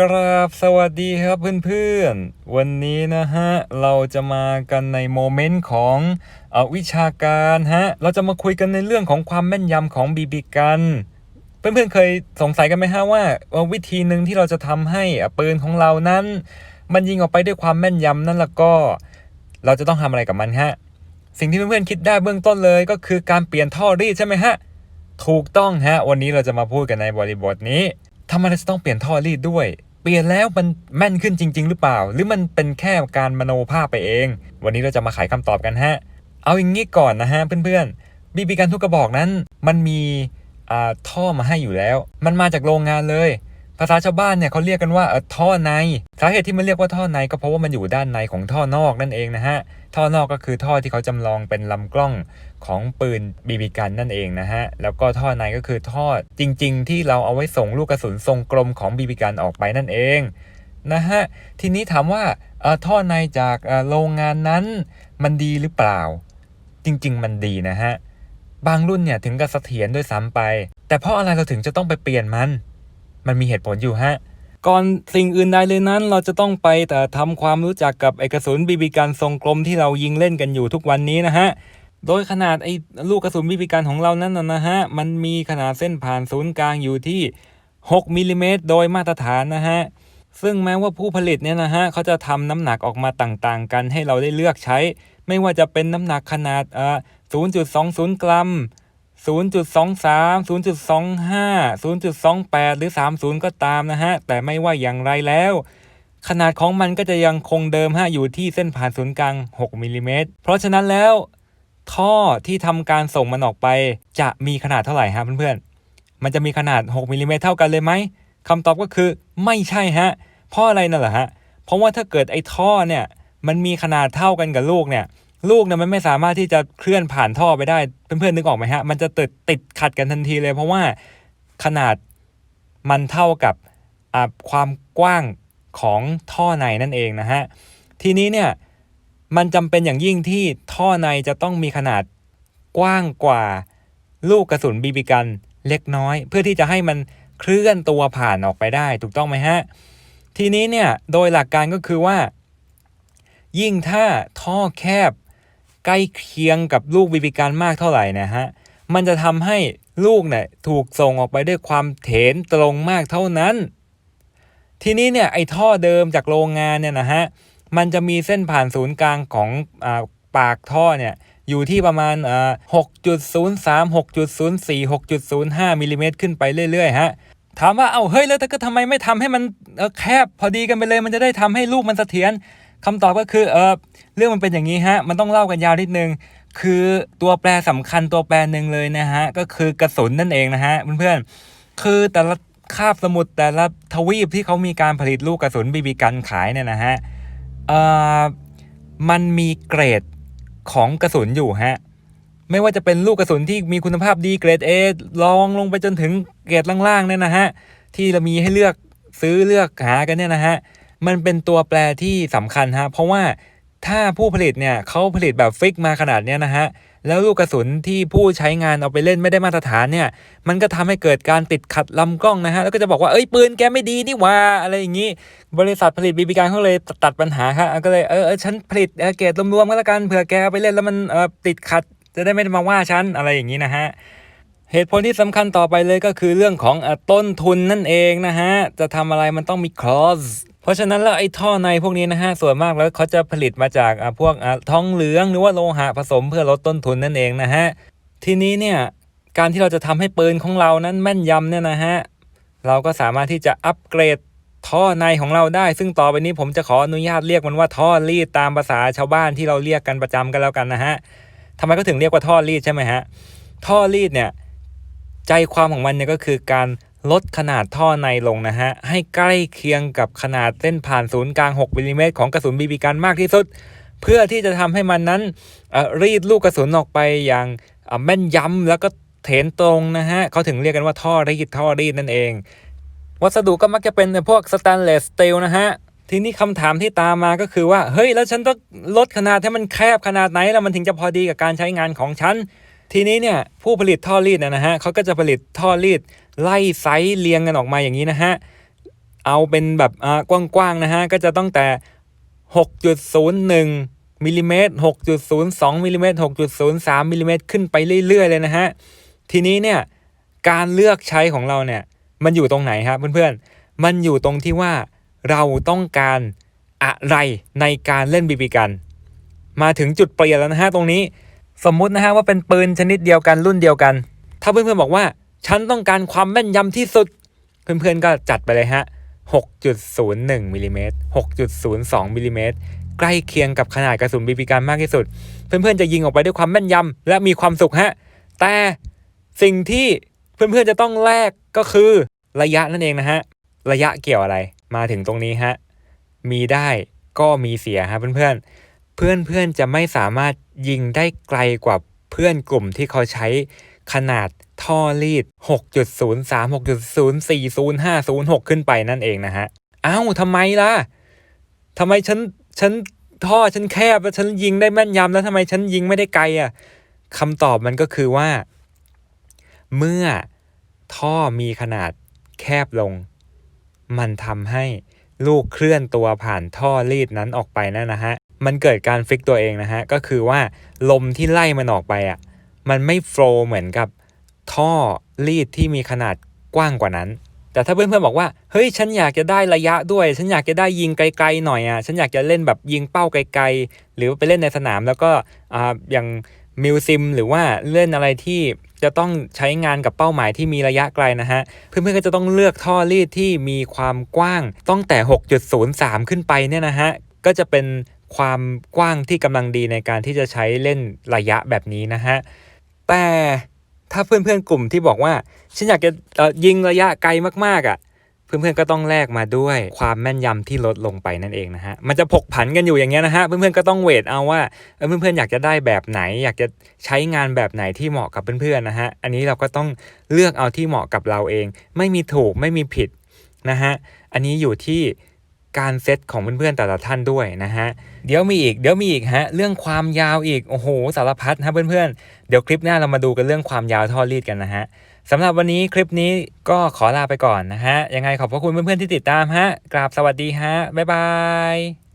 กราบสวัสดีครับเพื่อนๆ วันนี้นะฮะ เราจะมากันในโมเมนต์ของอวิชาการฮะ เราจะมาคุยกันในเรื่องของความแม่นยำของบีบีกัน เพื่อนๆเคยสงสัยกันไหมฮะว่า วิธีหนึ่งที่เราจะทำให้ปืนของเรานั้น มันยิงออกไปด้วยความแม่นยำนั่นแล้วก็ เราจะต้องทำอะไรกับมันฮะ สิ่งที่เพื่อนๆคิดได้เบื้องต้นเลยก็คือการเปลี่ยนท่อรีดใช่ไหมฮะ ถูกต้องฮะ วันนี้เราจะมาพูดกันในบริบทนี้ ทำไมจะต้องเปลี่ยนท่อรีดด้วย เปลี่ยนแล้วมันแม่นขึ้นจริง ๆ หรือเปล่า หรือมันเป็นแค่การมโนภาพไปเอง วันนี้เราจะมาไขคำตอบกันฮะ เอาอย่างนี้ก่อนนะฮะเพื่อนๆบีบีกันทุกกระบอกนั้น มันมีท่อมาให้อยู่แล้ว มันมาจากโรงงานเลย ภาษาชาวบ้านเนี่ยเขาเรียกกันว่าท่อในสาเหตุที่มันเรียกว่าท่อในก็เพราะว่ามันอยู่ด้านในของท่อนอกนั่นเองนะฮะท่อนอกก็คือท่อที่เขาจำลองเป็นลำกล้องของปืนบีบีกันนั่นเองนะฮะแล้วก็ท่อในก็คือท่อจริง ๆ ที่เราเอาไว้ส่งลูกกระสุนทรงกลมของบีบีกันออกไปนั่นเองนะฮะทีนี้ถามว่าท่อในจากโรงงานนั้นมันดีหรือเปล่า จริง ๆ มันดีนะฮะบางรุ่นเนี่ยถึงกับเสถียรด้วยซ้ำไป แต่เพราะอะไรเราถึงจะต้องไปเปลี่ยนมัน มันมีเหตุผลอยู่ฮะ ก่อนสิ่งอื่นใดเลยนั้น เราจะต้องไปแต่ทำความรู้จักกับไอกระสุนบีบีกันทรงกลมที่เรายิงเล่นกันอยู่ทุกวันนี้นะฮะ โดยขนาดไอ้ลูกกระสุนบีบีกันของเรานั้นนะฮะ มันมีขนาดเส้นผ่านศูนย์กลางอยู่ที่ 6มิลลิเมตรโดยมาตรฐานนะฮะ ซึ่งแม้ว่าผู้ผลิตเนี่ยนะฮะเขาจะทำน้ำหนักออกมาต่างๆ กันให้เราได้เลือกใช้ ไม่ว่าจะเป็นน้ำหนักขนาดเอ่อ0.20 กรัม 0.23 0.25 0.28 หรือ 30 ก็ตามนะฮะ แต่ไม่ว่าอย่างไรแล้ว ขนาดของมันก็จะยังคงเดิมฮะอยู่ที่เส้นผ่านศูนย์กลาง 6มิลลิเมตรเพราะฉะนั้นแล้ว ท่อที่ทำการส่งมันออกไป จะมีขนาดเท่าไหร่ฮะเพื่อนๆ มันจะมีขนาด 6มิลลิเมตรเท่ากันเลยไหมคำตอบก็คือไม่ใช่ฮะเพราะอะไรนั่นแหละฮะเพราะว่าถ้าเกิดไอ้ท่อเนี่ยมันมีขนาดเท่ากันกับลูกเนี่ย ลูกเนี่ยมันไม่สามารถที่จะเคลื่อนผ่านท่อไปได้ เพื่อนๆนึกออกไหมฮะ มันจะติดติดขัดกันทันทีเลย เพราะว่าขนาดมันเท่ากับความกว้างของท่อในนั่นเองนะฮะ ทีนี้เนี่ยมันจำเป็นอย่างยิ่งที่ท่อในจะต้องมีขนาดกว้างกว่าลูกกระสุนบีบีกันเล็กน้อย เพื่อที่จะให้มันเคลื่อนตัวผ่านออกไปได้ ถูกต้องไหมฮะ ทีนี้เนี่ยโดยหลักการก็คือว่า ยิ่งถ้าท่อแคบ ใกล้เคียงกับลูกบีบีกันมากเท่าไหร่นะฮะมันจะทำให้ลูกเนี่ยถูกส่งออกไปด้วยความเถนตรงมากเท่านั้น ทีนี้เนี่ยไอ้ท่อเดิมจากโรงงานเนี่ยนะฮะมันจะมีเส้นผ่านศูนย์กลางของอปากท่อเนี่ยอยู่ที่ประมาณ 6.03 6.04 6.05มิลลิเมตรขึ้นไปเรื่อยๆฮะถามว่าเอาเฮ้ยแล้วแต่ก็ทำไมไม่ทำให้มันแคบพอดีกันไปเลย มันจะได้ทำให้ลูกมันเสถียร คำตอบก็คือเออเรื่องมันเป็นอย่างนี้ฮะ มันต้องเล่ากันยาวนิดนึง คือตัวแปรสำคัญตัวแปรหนึ่งเลยนะฮะ ก็คือกระสุนนั่นเองนะฮะเพื่อนๆ คือแต่ละคาบสมุทรแต่ละทวีปที่เขามีการผลิตลูกกระสุนบีบีกันขายเนี่ยนะฮะเอ่อมันมีเกรดของกระสุนอยู่ฮะ ไม่ว่าจะเป็นลูกกระสุนที่มีคุณภาพดีเกรด A ลองลงไปจนถึงเกรดล่างๆเนี่ยนะฮะ ที่เรามีให้เลือกซื้อเลือกหากันเนี่ยนะฮะ มันเป็นตัวแปรที่สำคัญฮะเพราะว่าถ้าผู้ผลิตเนี่ยเขาผลิตแบบฟิกมาขนาดเนี้ยนะฮะแล้วลูกกระสุนที่ผู้ใช้งานเอาไปเล่นไม่ได้มาตรฐานเนี่ย มันก็ทำให้เกิดการติดขัดลำกล้องนะฮะ แล้วก็จะบอกว่าเอ้ยปืนแกไม่ดีนี่ว่าอะไรอย่างนี้ บริษัทผลิตบีบีการเขาเลยตัดปัญหาครับก็เลยเออฉันผลิตเกรดรวมๆก็แล้วกันเผื่อแกไปเล่นแล้วมันติดขัดจะได้ไม่มาว่าฉันอะไรอย่างนี้นะฮะเหตุผลที่สำคัญต่อไปเลยก็คือเรื่องของอต้นทุนนั่นเองนะฮะ จะทำอะไรมันต้องมีคลอส เพราะฉะนั้นแล้วไอ้ท่อในพวกนี้นะฮะส่วนมากแล้วเขาจะผลิตมาจากพวกทองเหลืองหรือว่าโลหะผสมเพื่อลดต้นทุนนั่นเองนะฮะทีนี้เนี่ยการที่เราจะทำให้ปืนของเรานั้นแม่นยำเนี่ยนะฮะเราก็สามารถที่จะอัปเกรดท่อในของเราได้ ซึ่งต่อไปนี้ผมจะขออนุญาตเรียกมันว่าท่อรีดตามภาษาชาวบ้านที่เราเรียกกันประจำกันแล้วกันนะฮะทำไมก็ถึงเรียกว่าท่อรีดใช่ไหมฮะท่อรีดเนี่ยใจความของมันเนี่ยก็คือการ ลดขนาดท่อในลงนะฮะ ให้ใกล้เคียงกับขนาดเส้นผ่านศูนย์กลาง 6มิลลิเมตรของกระสุนบีบีกันมากที่สุด เพื่อที่จะทำให้มันนั้นรีดลูกกระสุนออกไปอย่างแม่นยำแล้วก็เถนตรงนะฮะเขาถึงเรียกกันว่าท่อรีดท่อรีดนั่นเอง วัสดุก็มักจะเป็นพวกสแตนเลสสตีลนะฮะทีนี้คำถามที่ตามมาก็คือว่า เฮ้ย แล้วฉันต้องลดขนาดให้มันแคบขนาดไหน แล้วมันถึงจะพอดีกับการใช้งานของฉัน ทีนี้เนี่ยผู้ผลิตท่อรีดเนนะฮะเขาก็จะผลิตท่อรีด ไล่ไซส์เรียงกันออกมาอย่างนี้นะฮะ เอาเป็นแบบอ่ากว้างๆนะฮะ ก็จะตั้งแต่ 6.01มิลลิเมตร6.02มิลลิเมตร6.03มิลลิเมตรขึ้นไปเรื่อยๆเลยนะฮะ ทีนี้เนี่ยการเลือกใช้ของเราเนี่ยมันอยู่ตรงไหนครับเพื่อนๆ มันอยู่ตรงที่ว่าเราต้องการอะไรในการเล่นบีบีกัน มาถึงจุดเปลี่ยนแล้วนะฮะตรงนี้ สมมุตินะฮะว่าเป็นปืนชนิดเดียวกันรุ่นเดียวกัน ถ้าเพื่อนๆบอกว่า ฉันต้องการความแม่นยำที่สุด เพื่อนๆก็จัดไปเลยฮะ 6.01มิลลิเมตร6.02มิลลิเมตรใกล้เคียงกับขนาดกระสุนบีบีกันมากที่สุด เพื่อนๆจะยิงออกไปด้วยความแม่นยำและมีความสุขฮะ แต่สิ่งที่เพื่อนๆจะต้องแลกก็คือระยะนั่นเองนะฮะ ระยะเกี่ยวอะไร มาถึงตรงนี้ฮะ มีได้ก็มีเสียฮะเพื่อนๆ เพื่อนๆจะไม่สามารถยิงได้ไกลกว่าเพื่อนกลุ่มที่เขาใช้ขนาด ท่อรีด 6.03 6.04 0506 ขึ้นไปนั่นเองนะฮะ อ้าวทำไมล่ะทำไมฉันฉันท่อฉันแคบแล้วฉันยิงได้แม่นยำแล้วทำไมฉันยิงไม่ได้ไกลอะคำตอบมันก็คือว่า เมื่อท่อมีขนาดแคบลง มันทำให้ลูกเคลื่อนตัวผ่านท่อรีดนั้นออกไปนั่นนะฮะ มันเกิดการฟิกตัวเองนะฮะ ก็คือว่าลมที่ไล่มันออกไปอะ มันไม่โฟล์เหมือนกับ ท่อรีดที่มีขนาดกว้างกว่านั้น แต่ถ้าเพื่อนๆบอกว่า เฮ้ย ฉันอยากจะได้ระยะด้วย ฉันอยากจะได้ยิงไกลๆหน่อยอะ ฉันอยากจะเล่นแบบยิงเป้าไกลๆ หรือไปเล่นในสนามแล้วก็อ่าอย่างมิวซิมหรือว่าเล่นอะไรที่จะต้องใช้งานกับเป้าหมายที่มีระยะไกลนะฮะ เพื่อนๆก็จะต้องเลือกท่อรีดที่มีความกว้างตั้งแต่ 6.03 ขึ้นไปเนี่ยนะฮะ ก็จะเป็นความกว้างที่กำลังดีในการที่จะใช้เล่นระยะแบบนี้นะฮะ แต่ ถ้าเพื่อนๆกลุ่มที่บอกว่า ฉันอยากจะเอ่อยิงระยะไกลมากๆอะเพื่อนๆก็ต้องแลกมาด้วยความแม่นยำที่ลดลงไปนั่นเองนะฮะ มันจะผกผันกันอยู่อย่างเงี้ยนะฮะ เพื่อนๆก็ต้องเวทเอาว่าเออเพื่อนๆอยากจะได้แบบไหน อยากจะใช้งานแบบไหนที่เหมาะกับเพื่อนๆนะฮะ อันนี้เราก็ต้องเลือกเอาที่เหมาะกับเราเอง ไม่มีถูกไม่มีผิดนะฮะ อันนี้อยู่ที่ การเซตของเพื่อนๆแต่ละท่านด้วยนะฮะ เดี๋ยวมีอีก เดี๋ยวมีอีกฮะ เรื่องความยาวอีก โอ้โห สารพัดฮะเพื่อนๆ เดี๋ยวคลิปหน้าเรามาดูกันเรื่องความยาวท่อรีดกันนะฮะสำหรับวันนี้คลิปนี้ก็ขอลาไปก่อนนะฮะ ยังไงขอบพระคุณเพื่อนๆที่ติดตามฮะ กราบสวัสดีฮะ บ๊ายบาย